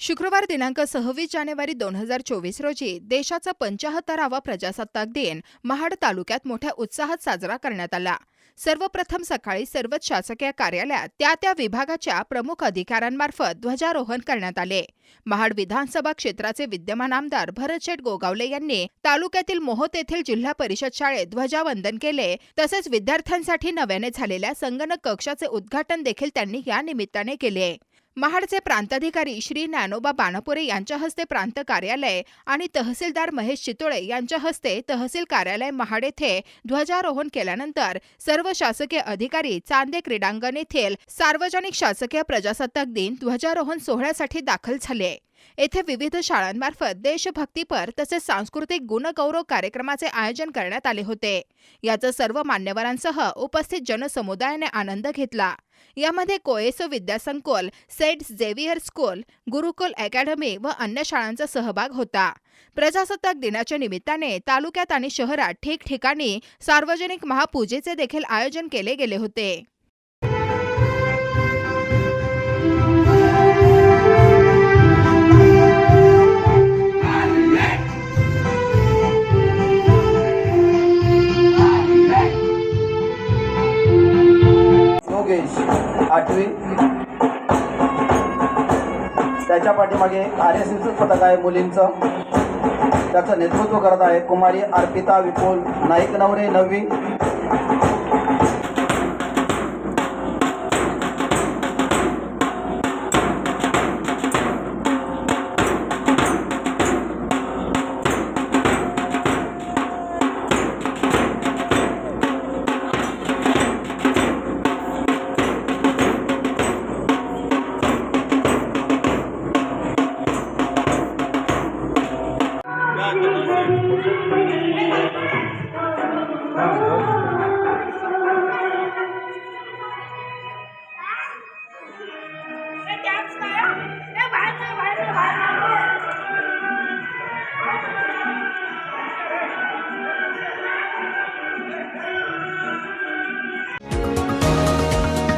शुक्रवार दिनांक सव्वीस जानेवारी दोन हजार चोवीस रोजी देशाचा पंचाहत्तरावा प्रजासत्ताक दिन महाड तालुक्यात मोठ्या उत्साहात साजरा करण्यात आला. सर्वप्रथम सकाळी सर्वच शासकीय कार्यालयात त्या त्या विभागाच्या प्रमुख अधिकाऱ्यांमार्फत ध्वजारोहण करण्यात आले. महाड विधानसभा क्षेत्राचे विद्यमान आमदार भरतशेठ गोगावले यांनी तालुक्यातील मोहोत येथील जिल्हा परिषद शाळेत ध्वजावंदन केले. तसेच विद्यार्थ्यांसाठी नव्याने झालेल्या संगणक कक्षाचे उद्घाटन देखील त्यांनी या निमित्ताने केले. महाडचे प्रांताधिकारी श्री ज्ञानोबा बाणपुरे यांच्या हस्ते प्रांत कार्यालय आणि तहसीलदार महेश चितोळे यांच्या हस्ते तहसील कार्यालय महाड येथे ध्वजारोहण केल्यानंतर सर्व शासकीय अधिकारी चांदे क्रीडांगण येथील सार्वजनिक शासकीय प्रजासत्ताक दिन ध्वजारोहण सोहळ्यासाठी दाखल झाले. येथे विविध शाळांमार्फत देशभक्तीपर तसेच सांस्कृतिक गुणगौरव कार्यक्रमाचे आयोजन करण्यात आले होते. याचा सर्व मान्यवरांसह उपस्थित जनसमुदायाने आनंद घेतला. यामध्ये कोएसो विद्यासंकुल Saint Xavier school Gurukul academy व अन्य शाळांचा सहभाग होता. प्रजासत्ताक दिनाच्या निमित्ताने तालुक्यात आणि शहरात ठिकठिकाणी सार्वजनिक महापूजेचे देखील आयोजन केले गेले होते. योगेश आठवी. त्याच्या पाठीमागे आर एस एसचं पथक आहे मुलींचं. त्याचं नेतृत्व करत आहे कुमारी अर्पिता विपुल. नाईक नवरे नववी.